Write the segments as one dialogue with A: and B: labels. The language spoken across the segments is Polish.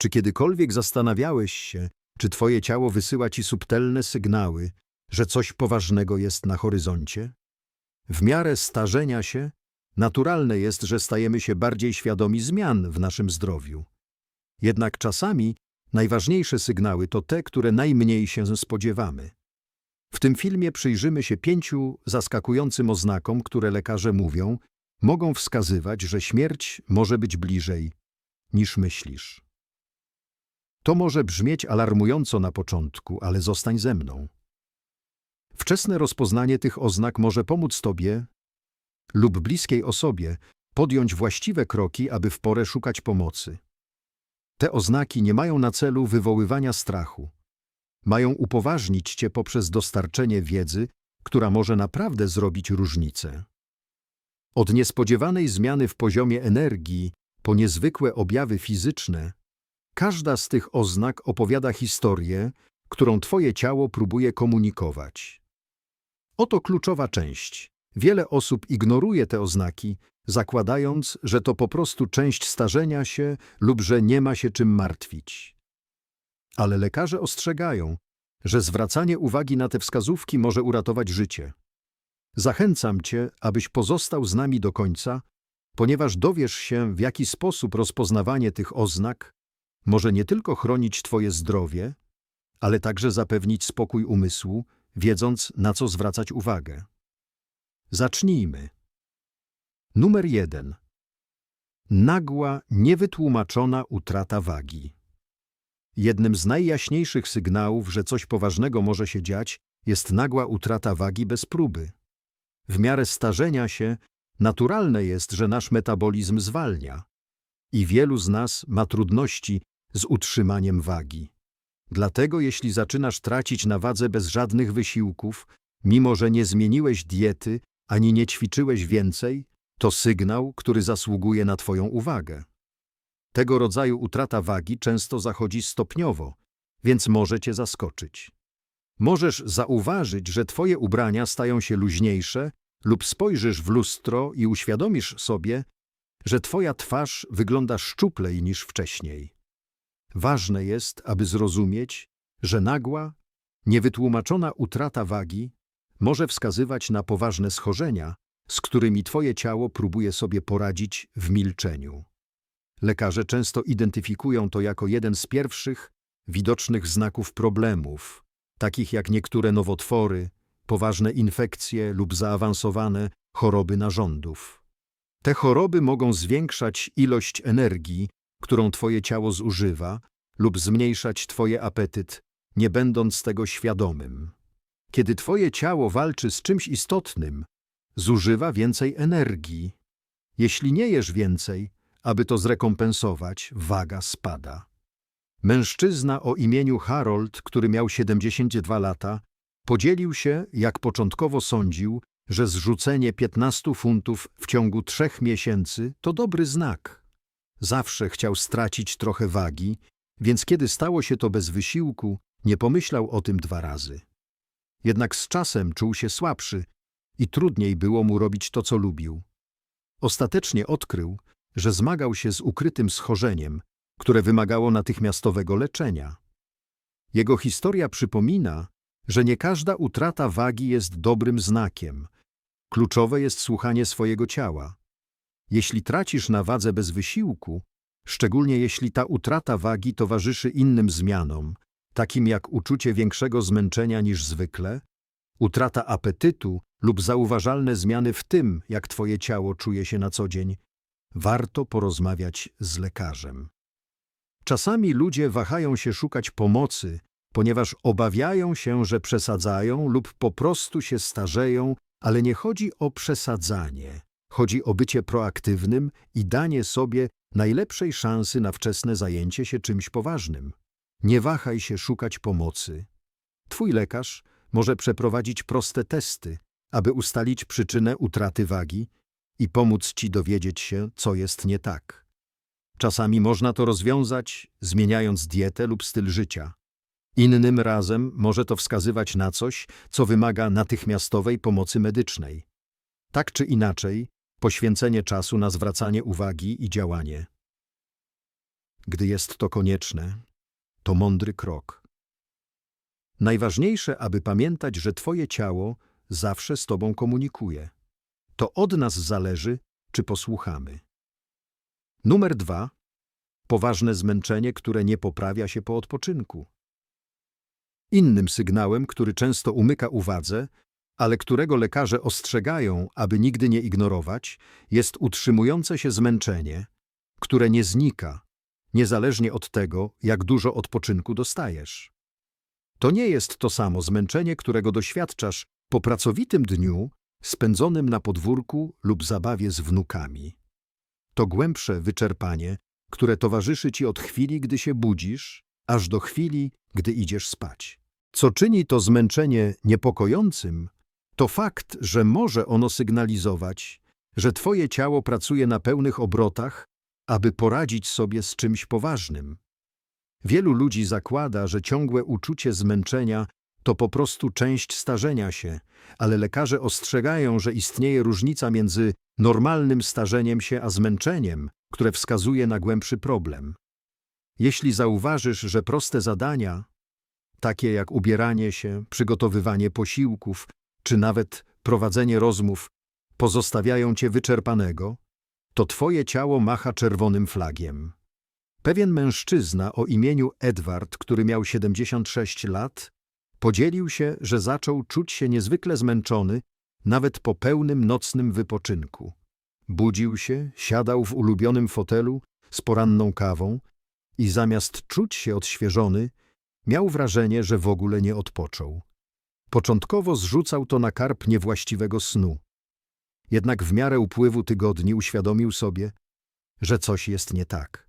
A: Czy kiedykolwiek zastanawiałeś się, czy twoje ciało wysyła ci subtelne sygnały, że coś poważnego jest na horyzoncie? W miarę starzenia się, naturalne jest, że stajemy się bardziej świadomi zmian w naszym zdrowiu. Jednak czasami najważniejsze sygnały to te, które najmniej się spodziewamy. W tym filmie przyjrzymy się pięciu zaskakującym oznakom, które lekarze mówią, mogą wskazywać, że śmierć może być bliżej niż myślisz. To może brzmieć alarmująco na początku, ale zostań ze mną. Wczesne rozpoznanie tych oznak może pomóc Tobie lub bliskiej osobie podjąć właściwe kroki, aby w porę szukać pomocy. Te oznaki nie mają na celu wywoływania strachu. Mają upoważnić Cię poprzez dostarczenie wiedzy, która może naprawdę zrobić różnicę. Od niespodziewanej zmiany w poziomie energii po niezwykłe objawy fizyczne, każda z tych oznak opowiada historię, którą Twoje ciało próbuje komunikować. Oto kluczowa część. Wiele osób ignoruje te oznaki, zakładając, że to po prostu część starzenia się lub że nie ma się czym martwić. Ale lekarze ostrzegają, że zwracanie uwagi na te wskazówki może uratować życie. Zachęcam Cię, abyś pozostał z nami do końca, ponieważ dowiesz się, w jaki sposób rozpoznawanie tych oznak może nie tylko chronić Twoje zdrowie, ale także zapewnić spokój umysłu, wiedząc, na co zwracać uwagę. Zacznijmy. Numer jeden. Nagła, niewytłumaczona utrata wagi. Jednym z najjaśniejszych sygnałów, że coś poważnego może się dziać, jest nagła utrata wagi bez próby. W miarę starzenia się naturalne jest, że nasz metabolizm zwalnia i wielu z nas ma trudności z utrzymaniem wagi. Dlatego jeśli zaczynasz tracić na wadze bez żadnych wysiłków, mimo że nie zmieniłeś diety ani nie ćwiczyłeś więcej, to sygnał, który zasługuje na Twoją uwagę. Tego rodzaju utrata wagi często zachodzi stopniowo, więc może Cię zaskoczyć. Możesz zauważyć, że Twoje ubrania stają się luźniejsze lub spojrzysz w lustro i uświadomisz sobie, że Twoja twarz wygląda szczuplej niż wcześniej. Ważne jest, aby zrozumieć, że nagła, niewytłumaczona utrata wagi może wskazywać na poważne schorzenia, z którymi Twoje ciało próbuje sobie poradzić w milczeniu. Lekarze często identyfikują to jako jeden z pierwszych, widocznych znaków problemów, takich jak niektóre nowotwory, poważne infekcje lub zaawansowane choroby narządów. Te choroby mogą zwiększać ilość energii, którą Twoje ciało zużywa, lub zmniejszać Twoje apetyt, nie będąc tego świadomym. Kiedy Twoje ciało walczy z czymś istotnym, zużywa więcej energii. Jeśli nie jesz więcej, aby to zrekompensować, waga spada. Mężczyzna o imieniu Harold, który miał 72 lata, podzielił się, jak początkowo sądził, że zrzucenie 15 funtów w ciągu trzech miesięcy to dobry znak. Zawsze chciał stracić trochę wagi, więc kiedy stało się to bez wysiłku, nie pomyślał o tym dwa razy. Jednak z czasem czuł się słabszy i trudniej było mu robić to, co lubił. Ostatecznie odkrył, że zmagał się z ukrytym schorzeniem, które wymagało natychmiastowego leczenia. Jego historia przypomina, że nie każda utrata wagi jest dobrym znakiem. Kluczowe jest słuchanie swojego ciała. Jeśli tracisz na wadze bez wysiłku, szczególnie jeśli ta utrata wagi towarzyszy innym zmianom, takim jak uczucie większego zmęczenia niż zwykle, utrata apetytu lub zauważalne zmiany w tym, jak Twoje ciało czuje się na co dzień, warto porozmawiać z lekarzem. Czasami ludzie wahają się szukać pomocy, ponieważ obawiają się, że przesadzają lub po prostu się starzeją, ale nie chodzi o przesadzanie. Chodzi o bycie proaktywnym i danie sobie najlepszej szansy na wczesne zajęcie się czymś poważnym. Nie wahaj się szukać pomocy. Twój lekarz może przeprowadzić proste testy, aby ustalić przyczynę utraty wagi i pomóc Ci dowiedzieć się, co jest nie tak. Czasami można to rozwiązać, zmieniając dietę lub styl życia. Innym razem może to wskazywać na coś, co wymaga natychmiastowej pomocy medycznej. Tak czy inaczej, poświęcenie czasu na zwracanie uwagi i działanie. gdy jest to konieczne, to mądry krok. Najważniejsze, aby pamiętać, że Twoje ciało zawsze z Tobą komunikuje. To od nas zależy, czy posłuchamy. Numer dwa. Poważne zmęczenie, które nie poprawia się po odpoczynku. Innym sygnałem, który często umyka uwadze, ale którego lekarze ostrzegają, aby nigdy nie ignorować, jest utrzymujące się zmęczenie, które nie znika, niezależnie od tego, jak dużo odpoczynku dostajesz. To nie jest to samo zmęczenie, którego doświadczasz po pracowitym dniu spędzonym na podwórku lub zabawie z wnukami. To głębsze wyczerpanie, które towarzyszy ci od chwili, gdy się budzisz, aż do chwili, gdy idziesz spać. Co czyni to zmęczenie niepokojącym, to fakt, że może ono sygnalizować, że twoje ciało pracuje na pełnych obrotach, aby poradzić sobie z czymś poważnym. Wielu ludzi zakłada, że ciągłe uczucie zmęczenia to po prostu część starzenia się, ale lekarze ostrzegają, że istnieje różnica między normalnym starzeniem się a zmęczeniem, które wskazuje na głębszy problem. Jeśli zauważysz, że proste zadania, takie jak ubieranie się, przygotowywanie posiłków, czy nawet prowadzenie rozmów, pozostawiają cię wyczerpanego, to twoje ciało macha czerwonym flagiem. Pewien mężczyzna o imieniu Edward, który miał 76 lat, podzielił się, że zaczął czuć się niezwykle zmęczony, nawet po pełnym nocnym wypoczynku. Budził się, siadał w ulubionym fotelu z poranną kawą i zamiast czuć się odświeżony, miał wrażenie, że w ogóle nie odpoczął. Początkowo zrzucał to na karp niewłaściwego snu. Jednak w miarę upływu tygodni uświadomił sobie, że coś jest nie tak.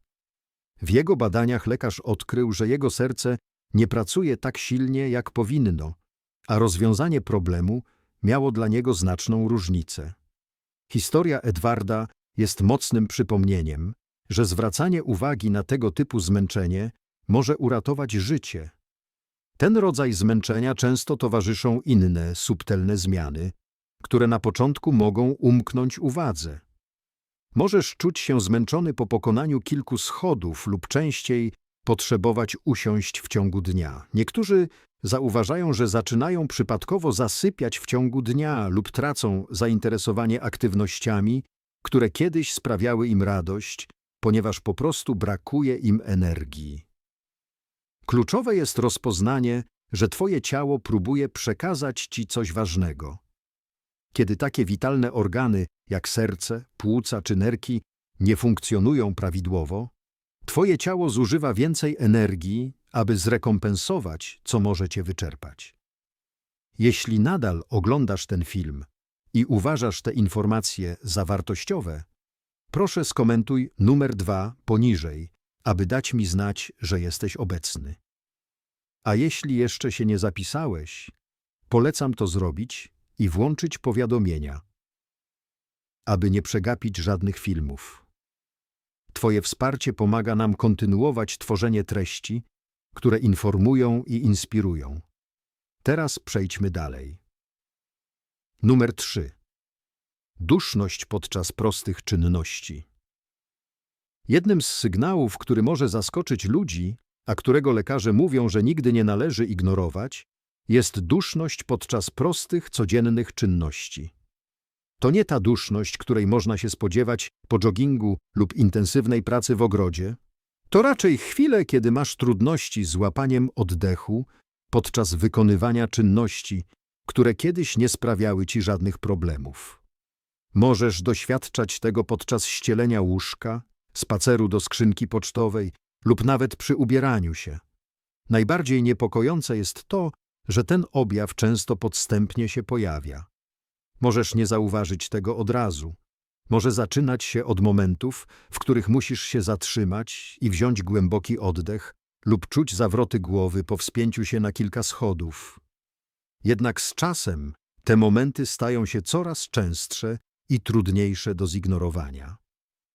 A: W jego badaniach lekarz odkrył, że jego serce nie pracuje tak silnie, jak powinno, a rozwiązanie problemu miało dla niego znaczną różnicę. Historia Edwarda jest mocnym przypomnieniem, że zwracanie uwagi na tego typu zmęczenie może uratować życie. Ten rodzaj zmęczenia często towarzyszą inne, subtelne zmiany, które na początku mogą umknąć uwadze. Możesz czuć się zmęczony po pokonaniu kilku schodów lub częściej potrzebować usiąść w ciągu dnia. Niektórzy zauważają, że zaczynają przypadkowo zasypiać w ciągu dnia lub tracą zainteresowanie aktywnościami, które kiedyś sprawiały im radość, ponieważ po prostu brakuje im energii. Kluczowe jest rozpoznanie, że Twoje ciało próbuje przekazać Ci coś ważnego. Kiedy takie witalne organy, jak serce, płuca czy nerki, nie funkcjonują prawidłowo, Twoje ciało zużywa więcej energii, aby zrekompensować, co może Cię wyczerpać. Jeśli nadal oglądasz ten film i uważasz te informacje za wartościowe, proszę skomentuj numer dwa poniżej, aby dać mi znać, że jesteś obecny. A jeśli jeszcze się nie zapisałeś, polecam to zrobić i włączyć powiadomienia, aby nie przegapić żadnych filmów. Twoje wsparcie pomaga nam kontynuować tworzenie treści, które informują i inspirują. Teraz przejdźmy dalej. Numer 3. Duszność podczas prostych czynności. Jednym z sygnałów, który może zaskoczyć ludzi, a którego lekarze mówią, że nigdy nie należy ignorować, jest duszność podczas prostych, codziennych czynności. To nie ta duszność, której można się spodziewać po joggingu lub intensywnej pracy w ogrodzie. To raczej chwile, kiedy masz trudności z łapaniem oddechu podczas wykonywania czynności, które kiedyś nie sprawiały ci żadnych problemów. Możesz doświadczać tego podczas ścielenia łóżka, spaceru do skrzynki pocztowej lub nawet przy ubieraniu się. Najbardziej niepokojące jest to, że ten objaw często podstępnie się pojawia. Możesz nie zauważyć tego od razu. Może zaczynać się od momentów, w których musisz się zatrzymać i wziąć głęboki oddech lub czuć zawroty głowy po wspięciu się na kilka schodów. Jednak z czasem te momenty stają się coraz częstsze i trudniejsze do zignorowania.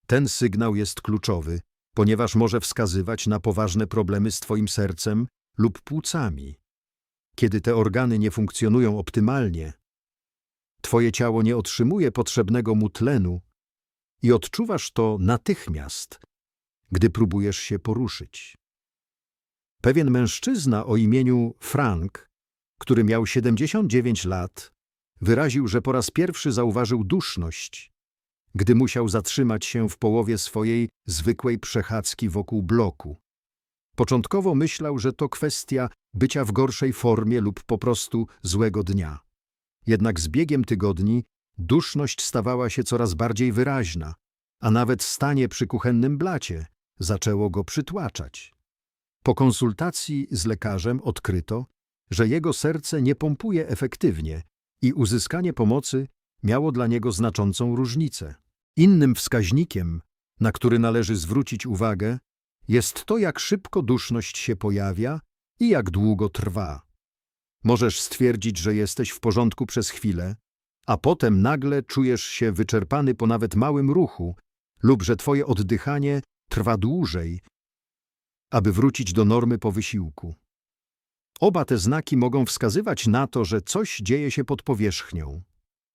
A: Ten sygnał jest kluczowy, ponieważ może wskazywać na poważne problemy z Twoim sercem lub płucami. Kiedy te organy nie funkcjonują optymalnie, Twoje ciało nie otrzymuje potrzebnego mu tlenu i odczuwasz to natychmiast, gdy próbujesz się poruszyć. Pewien mężczyzna o imieniu Frank, który miał 79 lat, wyraził, że po raz pierwszy zauważył duszność, gdy musiał zatrzymać się w połowie swojej zwykłej przechadzki wokół bloku. Początkowo myślał, że to kwestia bycia w gorszej formie lub po prostu złego dnia. Jednak z biegiem tygodni duszność stawała się coraz bardziej wyraźna, a nawet stanie przy kuchennym blacie zaczęło go przytłaczać. Po konsultacji z lekarzem odkryto, że jego serce nie pompuje efektywnie i uzyskanie pomocy miało dla niego znaczącą różnicę. Innym wskaźnikiem, na który należy zwrócić uwagę, jest to, jak szybko duszność się pojawia i jak długo trwa. Możesz stwierdzić, że jesteś w porządku przez chwilę, a potem nagle czujesz się wyczerpany po nawet małym ruchu lub że twoje oddychanie trwa dłużej, aby wrócić do normy po wysiłku. Oba te znaki mogą wskazywać na to, że coś dzieje się pod powierzchnią.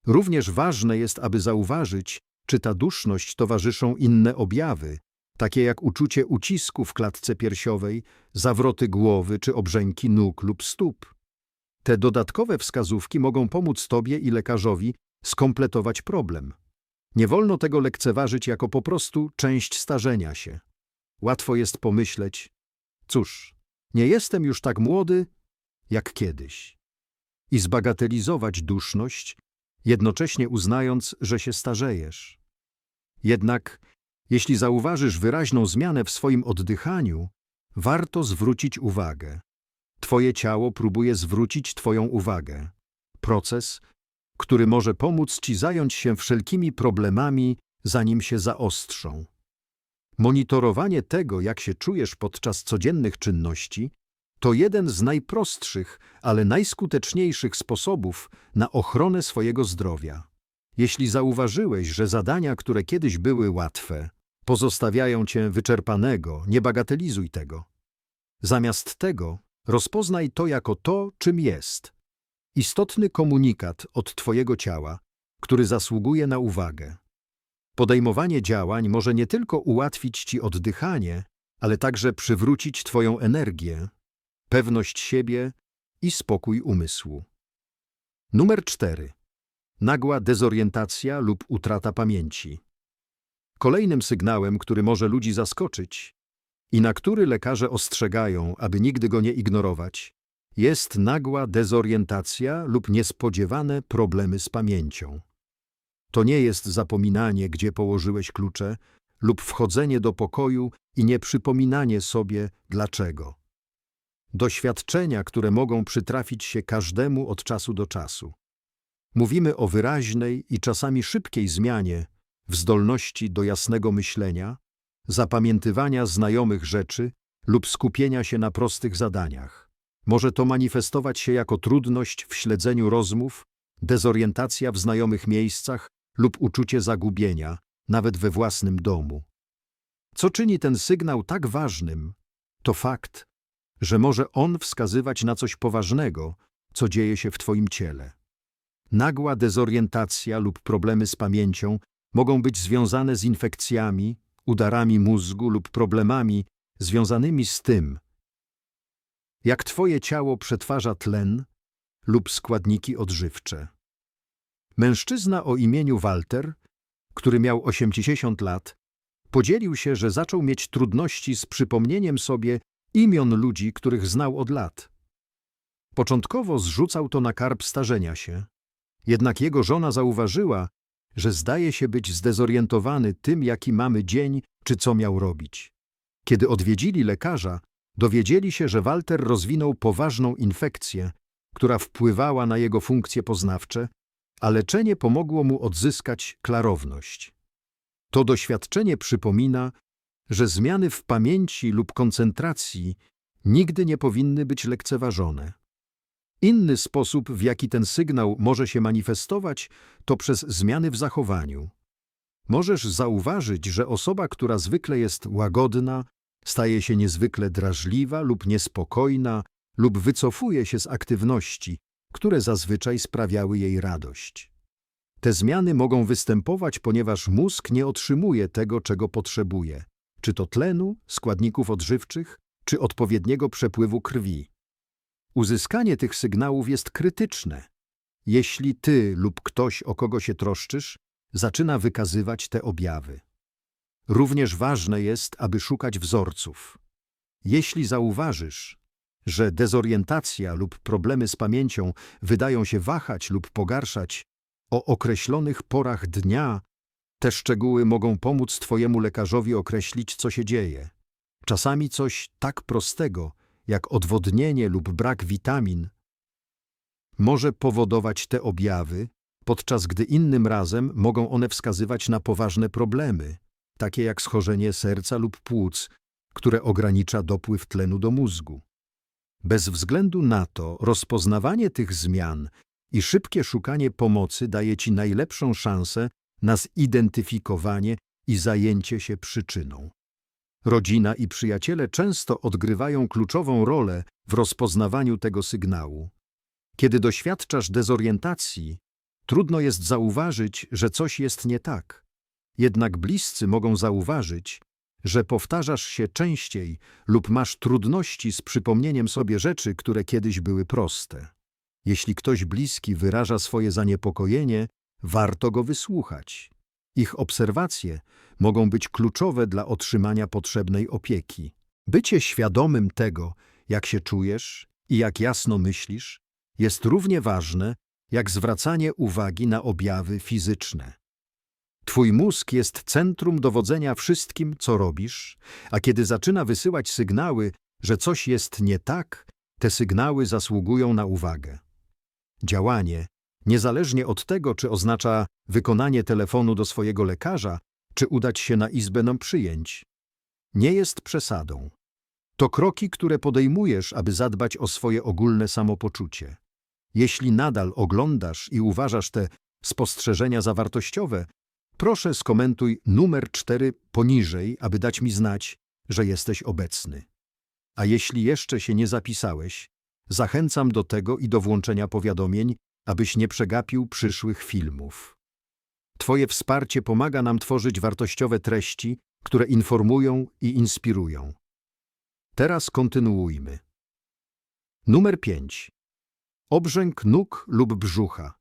A: Również ważne jest, aby zauważyć, czy ta duszność towarzyszą inne objawy, takie jak uczucie ucisku w klatce piersiowej, zawroty głowy czy obrzęki nóg lub stóp. Te dodatkowe wskazówki mogą pomóc Tobie i lekarzowi skompletować problem. Nie wolno tego lekceważyć jako po prostu część starzenia się. Łatwo jest pomyśleć, cóż, nie jestem już tak młody jak kiedyś. I zbagatelizować duszność, jednocześnie uznając, że się starzejesz. Jednak, jeśli zauważysz wyraźną zmianę w swoim oddychaniu, warto zwrócić uwagę. Twoje ciało próbuje zwrócić Twoją uwagę. Proces, który może pomóc Ci zająć się wszelkimi problemami, zanim się zaostrzą. Monitorowanie tego, jak się czujesz podczas codziennych czynności, to jeden z najprostszych, ale najskuteczniejszych sposobów na ochronę swojego zdrowia. Jeśli zauważyłeś, że zadania, które kiedyś były łatwe, pozostawiają cię wyczerpanego, nie bagatelizuj tego. Zamiast tego rozpoznaj to jako to, czym jest. Istotny komunikat od twojego ciała, który zasługuje na uwagę. Podejmowanie działań może nie tylko ułatwić ci oddychanie, ale także przywrócić twoją energię, pewność siebie i spokój umysłu. Numer 4. Nagła dezorientacja lub utrata pamięci. Kolejnym sygnałem, który może ludzi zaskoczyć i na który lekarze ostrzegają, aby nigdy go nie ignorować, jest nagła dezorientacja lub niespodziewane problemy z pamięcią. To nie jest zapominanie, gdzie położyłeś klucze, lub wchodzenie do pokoju i nieprzypominanie sobie dlaczego. Doświadczenia, które mogą przytrafić się każdemu od czasu do czasu. Mówimy o wyraźnej i czasami szybkiej zmianie w zdolności do jasnego myślenia, zapamiętywania znajomych rzeczy lub skupienia się na prostych zadaniach. Może to manifestować się jako trudność w śledzeniu rozmów, dezorientacja w znajomych miejscach lub uczucie zagubienia, nawet we własnym domu. Co czyni ten sygnał tak ważnym, to fakt, że może on wskazywać na coś poważnego, co dzieje się w Twoim ciele. Nagła dezorientacja lub problemy z pamięcią mogą być związane z infekcjami, udarami mózgu lub problemami związanymi z tym, jak Twoje ciało przetwarza tlen lub składniki odżywcze. Mężczyzna o imieniu Walter, który miał 80 lat, podzielił się, że zaczął mieć trudności z przypomnieniem sobie imion ludzi, których znał od lat. Początkowo zrzucał to na karb starzenia się, jednak jego żona zauważyła, że zdaje się być zdezorientowany tym, jaki mamy dzień czy co miał robić. Kiedy odwiedzili lekarza, dowiedzieli się, że Walter rozwinął poważną infekcję, która wpływała na jego funkcje poznawcze, a leczenie pomogło mu odzyskać klarowność. To doświadczenie przypomina, że zmiany w pamięci lub koncentracji nigdy nie powinny być lekceważone. Inny sposób, w jaki ten sygnał może się manifestować, to przez zmiany w zachowaniu. Możesz zauważyć, że osoba, która zwykle jest łagodna, staje się niezwykle drażliwa lub niespokojna lub wycofuje się z aktywności, które zazwyczaj sprawiały jej radość. Te zmiany mogą występować, ponieważ mózg nie otrzymuje tego, czego potrzebuje, czy to tlenu, składników odżywczych, czy odpowiedniego przepływu krwi. Uzyskanie tych sygnałów jest krytyczne, jeśli ty lub ktoś, o kogo się troszczysz, zaczyna wykazywać te objawy. Również ważne jest, aby szukać wzorców. Jeśli zauważysz, że dezorientacja lub problemy z pamięcią wydają się wahać lub pogarszać o określonych porach dnia, te szczegóły mogą pomóc Twojemu lekarzowi określić, co się dzieje. Czasami coś tak prostego, jak odwodnienie lub brak witamin, może powodować te objawy, podczas gdy innym razem mogą one wskazywać na poważne problemy, takie jak schorzenie serca lub płuc, które ogranicza dopływ tlenu do mózgu. Bez względu na to, rozpoznawanie tych zmian i szybkie szukanie pomocy daje Ci najlepszą szansę na zidentyfikowanie i zajęcie się przyczyną. Rodzina i przyjaciele często odgrywają kluczową rolę w rozpoznawaniu tego sygnału. Kiedy doświadczasz dezorientacji, trudno jest zauważyć, że coś jest nie tak. Jednak bliscy mogą zauważyć, że powtarzasz się częściej lub masz trudności z przypomnieniem sobie rzeczy, które kiedyś były proste. Jeśli ktoś bliski wyraża swoje zaniepokojenie, warto go wysłuchać. Ich obserwacje mogą być kluczowe dla otrzymania potrzebnej opieki. Bycie świadomym tego, jak się czujesz i jak jasno myślisz, jest równie ważne, jak zwracanie uwagi na objawy fizyczne. Twój mózg jest centrum dowodzenia wszystkim, co robisz, a kiedy zaczyna wysyłać sygnały, że coś jest nie tak, te sygnały zasługują na uwagę. Działanie, niezależnie od tego, czy oznacza wykonanie telefonu do swojego lekarza, czy udać się na izbę nam przyjęć, nie jest przesadą. To kroki, które podejmujesz, aby zadbać o swoje ogólne samopoczucie. Jeśli nadal oglądasz i uważasz te spostrzeżenia za wartościowe, proszę skomentuj numer 4 poniżej, aby dać mi znać, że jesteś obecny. A jeśli jeszcze się nie zapisałeś, zachęcam do tego i do włączenia powiadomień, abyś nie przegapił przyszłych filmów. Twoje wsparcie pomaga nam tworzyć wartościowe treści, które informują i inspirują. Teraz kontynuujmy. Numer 5. Obrzęk nóg lub brzucha.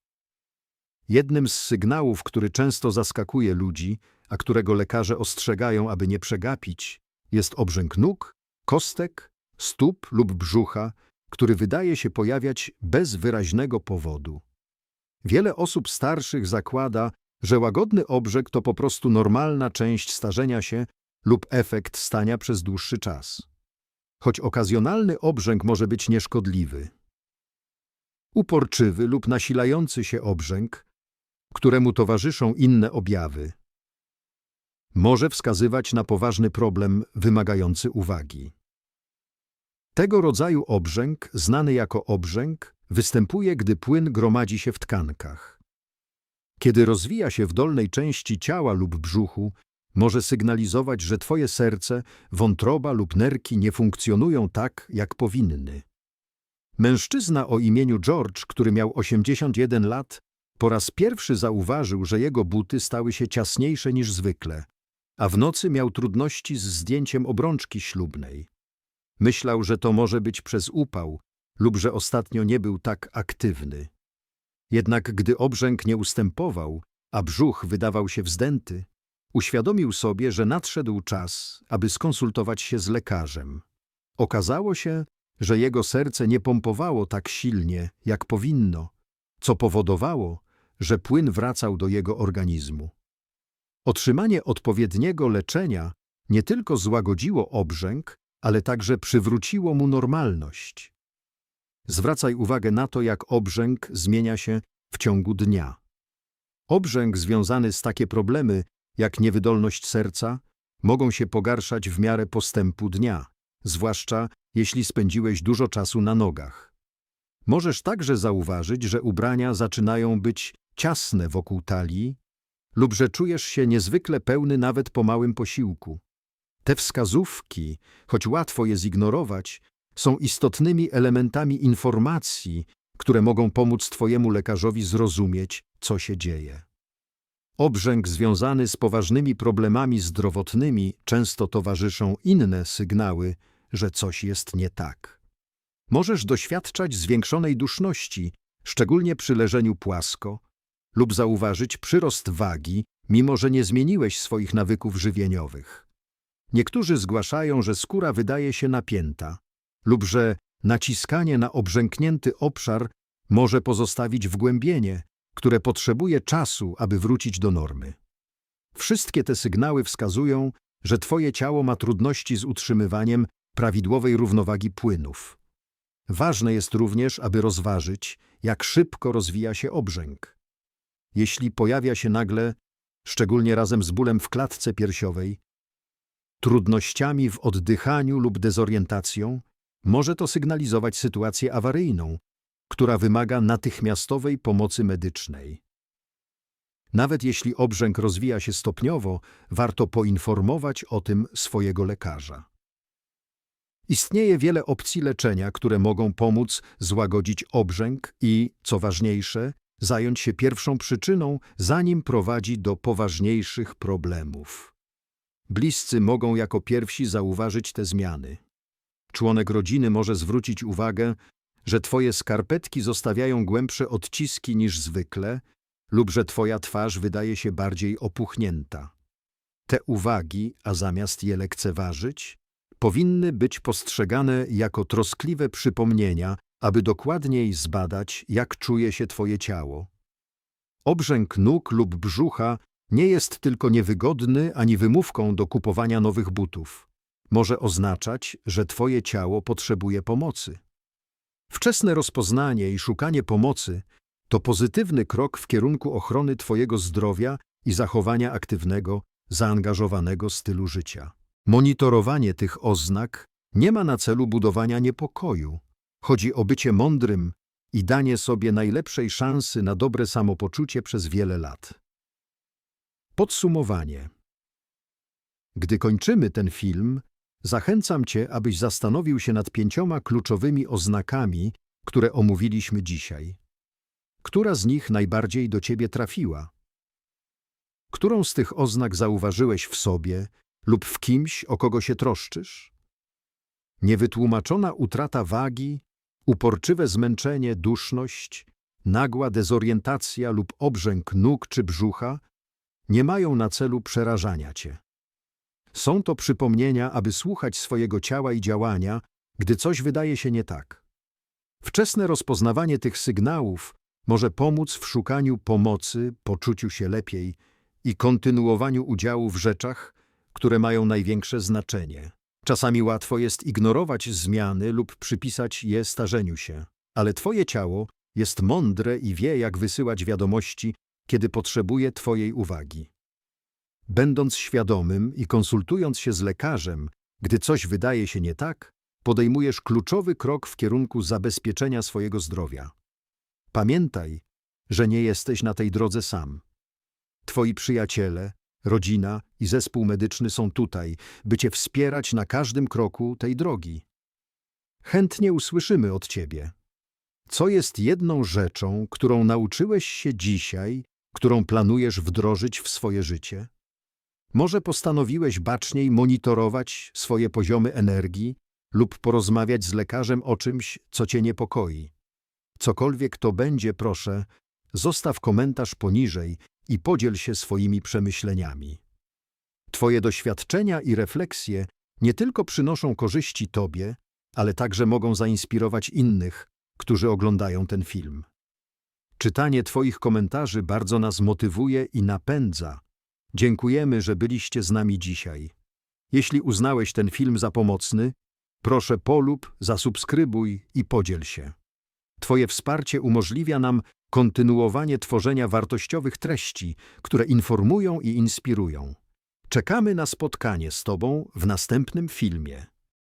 A: Jednym z sygnałów, który często zaskakuje ludzi, a którego lekarze ostrzegają, aby nie przegapić, jest obrzęk nóg, kostek, stóp lub brzucha, który wydaje się pojawiać bez wyraźnego powodu. Wiele osób starszych zakłada, że łagodny obrzęk to po prostu normalna część starzenia się lub efekt stania przez dłuższy czas. Choć okazjonalny obrzęk może być nieszkodliwy. Uporczywy lub nasilający się obrzęk, któremu towarzyszą inne objawy, może wskazywać na poważny problem wymagający uwagi. Tego rodzaju obrzęk, znany jako obrzęk, występuje, gdy płyn gromadzi się w tkankach. Kiedy rozwija się w dolnej części ciała lub brzuchu, może sygnalizować, że twoje serce, wątroba lub nerki nie funkcjonują tak, jak powinny. Mężczyzna o imieniu George, który miał 81 lat, po raz pierwszy zauważył, że jego buty stały się ciasniejsze niż zwykle, a w nocy miał trudności z zdjęciem obrączki ślubnej. Myślał, że to może być przez upał lub że ostatnio nie był tak aktywny. Jednak gdy obrzęk nie ustępował, a brzuch wydawał się wzdęty, uświadomił sobie, że nadszedł czas, aby skonsultować się z lekarzem. Okazało się, że jego serce nie pompowało tak silnie, jak powinno, co powodowało, że płyn wracał do jego organizmu. Otrzymanie odpowiedniego leczenia nie tylko złagodziło obrzęk, ale także przywróciło mu normalność. Zwracaj uwagę na to, jak obrzęk zmienia się w ciągu dnia. Obrzęk związany z takie problemy, jak niewydolność serca, mogą się pogarszać w miarę postępu dnia, zwłaszcza jeśli spędziłeś dużo czasu na nogach. Możesz także zauważyć, że ubrania zaczynają być ciasne wokół talii lub że czujesz się niezwykle pełny nawet po małym posiłku. Te wskazówki, choć łatwo je zignorować, są istotnymi elementami informacji, które mogą pomóc Twojemu lekarzowi zrozumieć, co się dzieje. obrzęk związany z poważnymi problemami zdrowotnymi często towarzyszą inne sygnały, że coś jest nie tak. Możesz doświadczać zwiększonej duszności, szczególnie przy leżeniu płasko, lub zauważyć przyrost wagi, mimo że nie zmieniłeś swoich nawyków żywieniowych. Niektórzy zgłaszają, że skóra wydaje się napięta lub że naciskanie na obrzęknięty obszar może pozostawić wgłębienie, które potrzebuje czasu, aby wrócić do normy. Wszystkie te sygnały wskazują, że Twoje ciało ma trudności z utrzymywaniem prawidłowej równowagi płynów. Ważne jest również, aby rozważyć, jak szybko rozwija się obrzęk. Jeśli pojawia się nagle, szczególnie razem z bólem w klatce piersiowej, trudnościami w oddychaniu lub dezorientacją, może to sygnalizować sytuację awaryjną, która wymaga natychmiastowej pomocy medycznej. Nawet jeśli obrzęk rozwija się stopniowo, warto poinformować o tym swojego lekarza. Istnieje wiele opcji leczenia, które mogą pomóc złagodzić obrzęk i, co ważniejsze, zająć się pierwszą przyczyną, zanim prowadzi do poważniejszych problemów. Bliscy mogą jako pierwsi zauważyć te zmiany. Członek rodziny może zwrócić uwagę, że twoje skarpetki zostawiają głębsze odciski niż zwykle lub że twoja twarz wydaje się bardziej opuchnięta. Te uwagi, a zamiast je lekceważyć, powinny być postrzegane jako troskliwe przypomnienia, aby dokładniej zbadać, jak czuje się twoje ciało. Obrzęk nóg lub brzucha nie jest tylko niewygodny ani wymówką do kupowania nowych butów. Może oznaczać, że twoje ciało potrzebuje pomocy. Wczesne rozpoznanie i szukanie pomocy to pozytywny krok w kierunku ochrony Twojego zdrowia i zachowania aktywnego, zaangażowanego stylu życia. Monitorowanie tych oznak nie ma na celu budowania niepokoju. Chodzi o bycie mądrym i danie sobie najlepszej szansy na dobre samopoczucie przez wiele lat. Podsumowanie. Gdy kończymy ten film, Zachęcam Cię, abyś zastanowił się nad pięcioma kluczowymi oznakami, które omówiliśmy dzisiaj. Która z nich najbardziej do Ciebie trafiła? Którą z tych oznak zauważyłeś w sobie lub w kimś, o kogo się troszczysz? Niewytłumaczona utrata wagi, uporczywe zmęczenie, duszność, nagła dezorientacja lub obrzęk nóg czy brzucha nie mają na celu przerażania Cię. Są to przypomnienia, aby słuchać swojego ciała i działania, gdy coś wydaje się nie tak. Wczesne rozpoznawanie tych sygnałów może pomóc w szukaniu pomocy, poczuciu się lepiej i kontynuowaniu udziału w rzeczach, które mają największe znaczenie. Czasami łatwo jest ignorować zmiany lub przypisać je starzeniu się, ale Twoje ciało jest mądre i wie, jak wysyłać wiadomości, kiedy potrzebuje Twojej uwagi. Będąc świadomym i konsultując się z lekarzem, gdy coś wydaje się nie tak, podejmujesz kluczowy krok w kierunku zabezpieczenia swojego zdrowia. Pamiętaj, że nie jesteś na tej drodze sam. Twoi przyjaciele, rodzina i zespół medyczny są tutaj, by Cię wspierać na każdym kroku tej drogi. Chętnie usłyszymy od Ciebie. Co jest jedną rzeczą, którą nauczyłeś się dzisiaj, którą planujesz wdrożyć w swoje życie? Może postanowiłeś baczniej monitorować swoje poziomy energii lub porozmawiać z lekarzem o czymś, co cię niepokoi. Cokolwiek to będzie, proszę, zostaw komentarz poniżej i podziel się swoimi przemyśleniami. Twoje doświadczenia i refleksje nie tylko przynoszą korzyści Tobie, ale także mogą zainspirować innych, którzy oglądają ten film. Czytanie Twoich komentarzy bardzo nas motywuje i napędza, Dziękujemy, że byliście z nami dzisiaj. Jeśli uznałeś ten film za pomocny, proszę polub, zasubskrybuj i podziel się. Twoje wsparcie umożliwia nam kontynuowanie tworzenia wartościowych treści, które informują i inspirują. Czekamy na spotkanie z Tobą w następnym filmie.